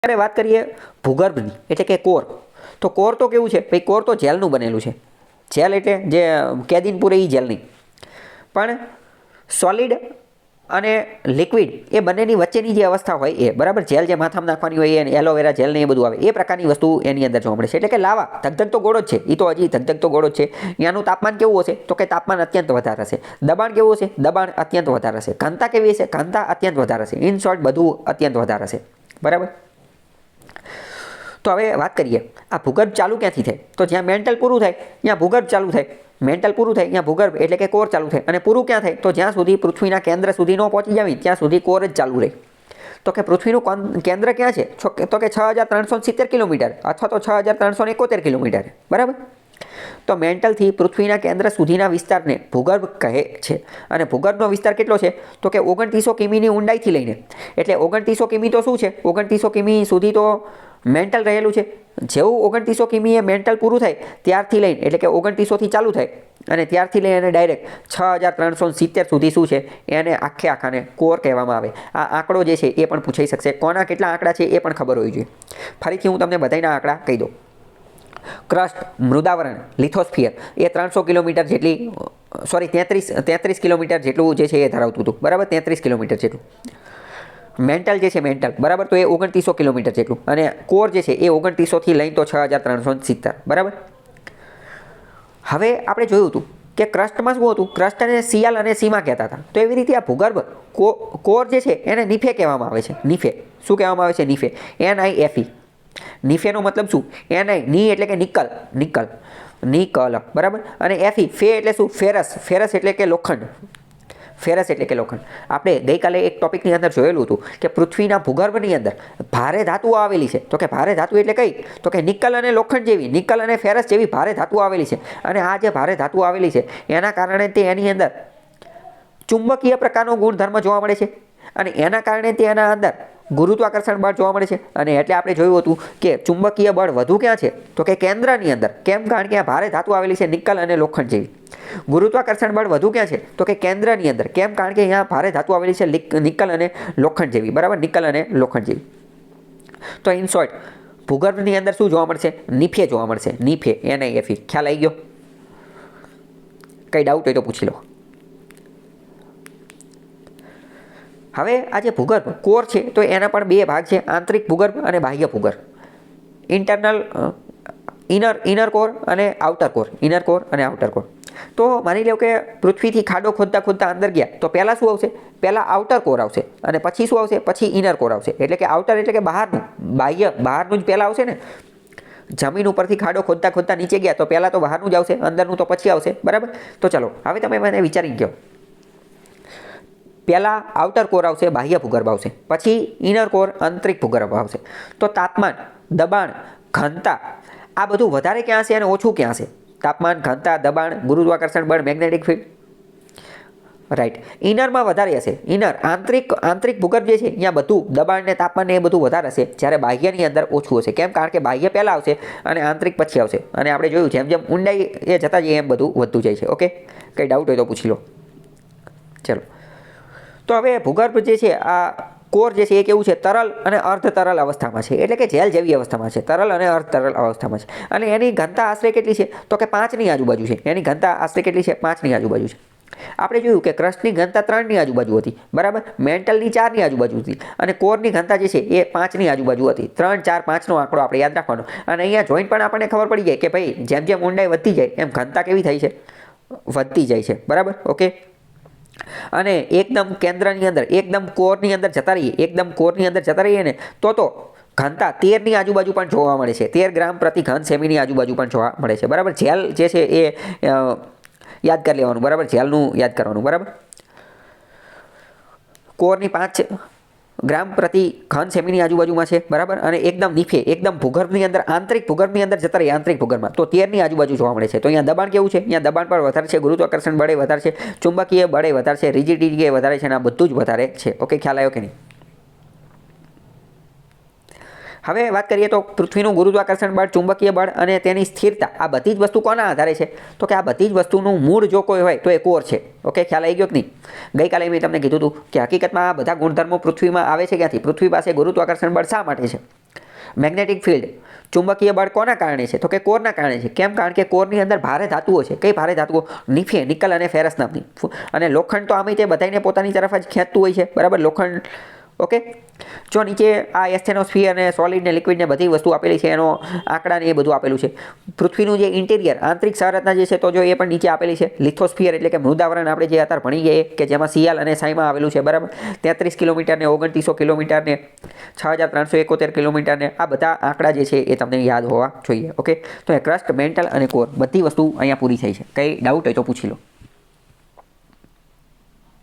ત્યારે વાત કરીએ ભૂગર્ભની, એટલે કે કોર. તો કોર તો કેવું છે? ભાઈ, કોર તો જેલનું બનેલું છે. જેલ એટલે જે કેદીન એ જેલની. પણ સોલિડ અને લિક્વિડ એ બંનેની વચ્ચેની જે અવસ્થા હોય એ, બરાબર? જેલ જે માથામાં નાખવાની હોય એ એલોવેરા જેલ ને એ બધું આવે. એ પ્રકારની વસ્તુ એની અંદર જોવા મળે છે. એટલે કે લાવા, ધગધગ તો ગોળો જ છે. એ તો હજી ધગધગ તો ગોળો જ છે. ત્યાંનું તાપમાન કેવું હશે? તો કે તાપમાન અત્યંત વધારે હશે. દબાણ કેવું હશે? દબાણ અત્યંત વધારે હશે. ઘનતા કેવી હશે? ઘનતા અત્યંત વધારે હશે. ઇન શોર્ટ બધું અત્યંત વધારે હશે. બરાબર? તો હવે વાત કરીએ. આ ભૂગર્ભ ચાલુ ક્યાંથી થાય? તો જ્યાં મેન્ટલ પૂરું થાય, ત્યાં ભૂગર્ભ ચાલુ થાય. મેન્ટલ પૂરું થાય, ત્યાં ભૂગર્ભ એટલે કે કોર ચાલુ થાય. અને પૂરું ક્યાં થાય? તો જ્યાં સુધી પૃથ્વીના કેન્દ્ર સુધી ન પહોંચી જાવી, ત્યાં સુધી કોર જ ચાલુ રહે. તો કે પૃથ્વીનું કેન્દ્ર ક્યાં છે? તો કે છ હજાર ત્રણસો સિત્તેર કિલોમીટર. અથવા તો છ હજાર ત્રણસો એકોતેર કિલોમીટર બરાબર? તો મેન્ટલથી પૃથ્વીના કેન્દ્ર સુધીના વિસ્તારને ભૂગર્ભ કહે છે. અને ભૂગર્ભનો વિસ્તાર કેટલો છે? તો કે ઓગણત્રીસો કિમીની ઊંડાઈથી લઈને. એટલે ઓગણત્રીસો કિમી તો શું છે? ઓગણત્રીસો કિમી સુધી તો મેન્ટલ રહેલું છે. જેવું ઓગણત્રીસો કિમી એ મેન્ટલ પૂરું થાય, ત્યારથી લઈને, એટલે કે ઓગણત્રીસોથી ચાલુ થાય, અને ત્યારથી લઈને ડાયરેક્ટ છ હજાર ત્રણસો સિત્તેર સુધી શું છે, એને આખે આખાને કોર કહેવામાં આવે. આ આંકડો જે છે, એ પણ પૂછાઈ શકશે. કોના કેટલા આંકડા છે, એ પણ ખબર હોવી જોઈએ. ફરીથી હું તમને બધાના આંકડા કહી દઉં. ક્રસ્ટ મૃદાવરણ લિથોસ્ફિયર એ ત્રણસો કિલોમીટર જેટલી સોરી તેત્રીસ તેત્રીસ કિલોમીટર જેટલું જે છે, એ ધરાવતું હતું. બરાબર? તેત્રીસ કિલોમીટર જેટલું. મેન્ટલ જે છે મેન્ટલ બરાબર? તો એ ઓગણત્રીસો કિલોમીટર જેટલું. અને કોર જે છે, એ ઓગણત્રીસોથી લઈને તો છ હજાર ત્રણસો સિત્તેર. બરાબર? હવે આપણે જોયું હતું કે ક્રસ્ટમાં શું હતું? ક્રસ્ટ અને શિયાલ અને સીમા કહેતા હતા. તો એવી રીતે આ ભૂગર્ભ કોર જે છે, એને નિફે કહેવામાં આવે છે. નિફે. શું કહેવામાં આવે છે? નિફે. એન આઈ એફ ઈ નિફેનો મતલબ શું? એન આઈ ની એટલે કે નિકલ. નિકલ. નિકલ. બરાબર? અને એફી ફે એટલે શું? ફેરસ. ફેરસ એટલે કે લોખંડ. ફેરસ એટલે કે લોખંડ. આપણે ગઈકાલે એક ટોપિકની અંદર જોયેલું હતું કે પૃથ્વીના ભૂગર્ભની અંદર ભારે ધાતુઓ આવેલી છે. તો કે ભારે ધાતુ એટલે કઈ તો કે નિકલ અને લોખંડ જેવી, નિકલ અને ફેરસ જેવી ભારે ધાતુઓ આવેલી છે. અને આ જે ભારે ધાતુ આવેલી છે, એના કારણે તે એની અંદર ચુંબકીય પ્રકારનો ગુણધર્મ જોવા મળે છે. અને એના કારણે તે એના અંદર ગુરુત્વાકર્ષણ બળ જોવા મળે છે. અને એટલે આપણે જોયું હતું કે ચુંબકીય બળ વધુ ક્યાં છે? તો કે કેન્દ્રની અંદર. કેમ? કારણ કે આ ભારે ધાતુ આવેલી છે નિકલ અને લોખંડ જેવી. ગુરુત્વાકર્ષણ બળ વધુ ક્યાં છે? તો કે કેન્દ્રની અંદર. કેમ? કારણ કે અહીંયા ભારે ધાતુ આવેલી છે નિકલ અને લોખંડ જેવી. બરાબર? નિકલ અને લોખંડ જેવી. તો ઇન શોર્ટ ભૂગર્ભની અંદર શું જોવા મળશે? નિફે જોવા મળશે. નિફે એનઆઈએફી ખ્યાલ આવી ગયો? કંઈ ડાઉટ હોય તો પૂછી લો. હવે આ જે ભૂગર્ભ કોર છે, તો એના પણ બે ભાગ છે, આંતરિક ભૂગર્ભ અને બાહ્ય ભૂગર્ભ. ઇન્ટરનલ ઇનર ઇનર કોર અને આઉટર કોર ઇનર કોર અને આઉટર કોર તો માની લો કે પૃથ્વીથી ખાડો ખોદતા ખોદતા અંદર ગયા, તો પહેલાં શું આવશે? પહેલાં આઉટર કોર આવશે અને પછી શું આવશે? પછી ઇનર કોર આવશે. એટલે કે આઉટર એટલે કે બહારનું, બાહ્ય, બહારનું જ પહેલાં આવશે ને? જમીન ઉપરથી ખાડો ખોદતા ખોદતા નીચે ગયા, તો પહેલાં તો બહારનું જ આવશે, અંદરનું તો પછી આવશે, બરાબર? તો ચલો, હવે તમે મને વિચારી કહો પહેલાં આઉટર કોર આવશે, બાહ્ય ભૂગર્ભ આવશે. પછી ઇનર કોર આંતરિક ભૂગર્ભ આવશે. તો તાપમાન, દબાણ, ઘનતા, આ બધું વધારે ક્યાં છે અને ઓછું ક્યાં છે? તાપમાન, ઘનતા, દબાણ, ગુરુત્વાકર્ષણ બળ મેગ્નેટિક ફિલ્ડ રાઈટ ઇનરમાં વધારે હશે. ઇનર આંતરિક આંતરિક ભૂગર્ભ જે છે અહીંયા બધું દબાણ ને તાપમાન ને એ બધું વધારે હશે. જ્યારે બાહ્યની અંદર ઓછું હશે. કેમ? કારણ કે બાહ્ય પહેલાં આવશે અને આંતરિક પછી આવશે. અને આપણે જોયું જેમ જેમ ઊંડાઈ એ જતા જઈએ એમ બધું વધતું જાય છે. ઓકે કંઈ ડાઉટ હોય તો પૂછી લો. ચલો. તો હવે ભૂગર્ભ જે છે, આ કોર જે છે, એ કેવું છે? તરલ અને અર્ધ તરલ અવસ્થામાં છે. એટલે કે જેલ જેવી અવસ્થામાં છે. તરલ અને અર્ધ તરલ અવસ્થામાં છે. અને એની ઘનતા આશરે કેટલી છે? તો કે પાંચની આજુબાજુ છે. એની ઘનતા આશરે કેટલી છે? પાંચની આજુબાજુ છે. આપણે જોયું કે ક્રસ્ટની ઘનતા ત્રણની આજુબાજુ હતી. બરાબર? મેન્ટલની ચારની આજુબાજુ હતી. અને કોરની ઘનતા જે છે, એ પાંચની આજુબાજુ હતી. ત્રણ, ચાર, પાંચનો આંકડો આપણે યાદ રાખવાનો. અને અહીંયા જોઈન્ટ પણ આપણને ખબર પડી જાય કે ભાઈ, જેમ જેમ ઊંડાઈ વધતી જાય, એમ ઘનતા કેવી થાય છે? વધતી જાય છે. બરાબર? ઓકે અને એકદમ કેન્દ્રની અંદર, એકદમ કોરની અંદર જતા રહીએ, એકદમ કોરની અંદર જતા રહીએ ને, તો તો ઘનતા તેરની આજુબાજુ પણ જોવા મળે છે. તેર ગ્રામ પ્રતિ ઘન સેમીની આજુબાજુ પણ જોવા મળે છે. બરાબર? જેલ જે છે એ યાદ કરી લેવાનું. બરાબર? જેલનું યાદ કરવાનું. બરાબર? કોરની પાંચ ગ્રામ પ્રતિ ઘન સેમીની આજુબાજુમાં છે, બરાબર? અને એકદમ નીફે એકદમ ભૂગર્ભની અંદર, આંતરિક ભૂગર્ભની અંદર જતા રહી, આંતરિક ભૂગર્ભમાં. તો તેરની આજુબાજુ જોવા મળે છે. તો અહીંયા દબાણ કેવું છે? અહીંયા દબાણ પણ વધારે છે, ગુરુત્વાકર્ષણ બળે વધારે છે, ચુંબકીય બળે વધારે છે રિજિડિટી વધારે છે, અને આ બધું જ વધારે છે. ઓકે, ખ્યાલ આવ્યો કે નહીં? હવે વાત કરીએ તો પૃથ્વીનું ગુરુત્વાકર્ષણ બળ, ચુંબકીય બળ અને તેની સ્થિરતા. આ બધી જ વસ્તુ કોના આધારે છે? તો કે આ બધી જ વસ્તુનું મૂળ જો કોઈ હોય તો એ કોર છે. ઓકે, ખ્યાલ આવી ગયો કે નહીં? ગઈકાલે મેં તમને કીધું હતું કે હકીકતમાં આ બધા ગુણધર્મો પૃથ્વીમાં આવે છે ક્યાંથી? પૃથ્વી પાસે ગુરુત્વાકર્ષણ બળ શા માટે છે? Magnetic field. ચુંબકીય બળ કોના કારણે છે? તો કે કોરના કારણે છે? કેમ? કારણ કે કોરની અંદર ભારે ધાતુઓ છે. કઈ ભારે ધાતુઓ? નિફે, નિકલ અને ફેરસ નામની. અને લોખંડ તો આમે તે બધાને પોતાની તરફ જ ખેંચતું હોય છે. બરાબર? લોખંડ ઓકે? જો નીચે આ એસ્થેનોસ્ફિયર અને સોલિડ ને લિક્વિડ ને બધી વસ્તુ આપેલી છે, એનો આંકડા ને એ બધું આપેલું છે. પૃથ્વીનું જે ઇન્ટિરિયર આંતરિક સંરચના જે છે, તો જો એ પણ નીચે આપેલી છે. લિથોસ્ફિયર એટલે કે મૃદાવરણ આપણે જે અત્યારે ભણી ગઈએ કે જેમાં સિયાલ અને સાઈમાં આવેલું છે, બરાબર? તેત્રીસ કિલોમીટર ને ઓગણત્રીસો કિલોમીટર ને છ હજાર ત્રણસો એકોતેર કિલોમીટર ને આ બધા આંકડા જે છે, એ તમને યાદ હોવા જોઈએ, ઓકે? તો એ ક્રસ્ટ મેન્ટલ અને કોર બધી વસ્તુ અહીંયા પૂરી થઈ છે. કંઈ ડાઉટ હોય તો પૂછી લો.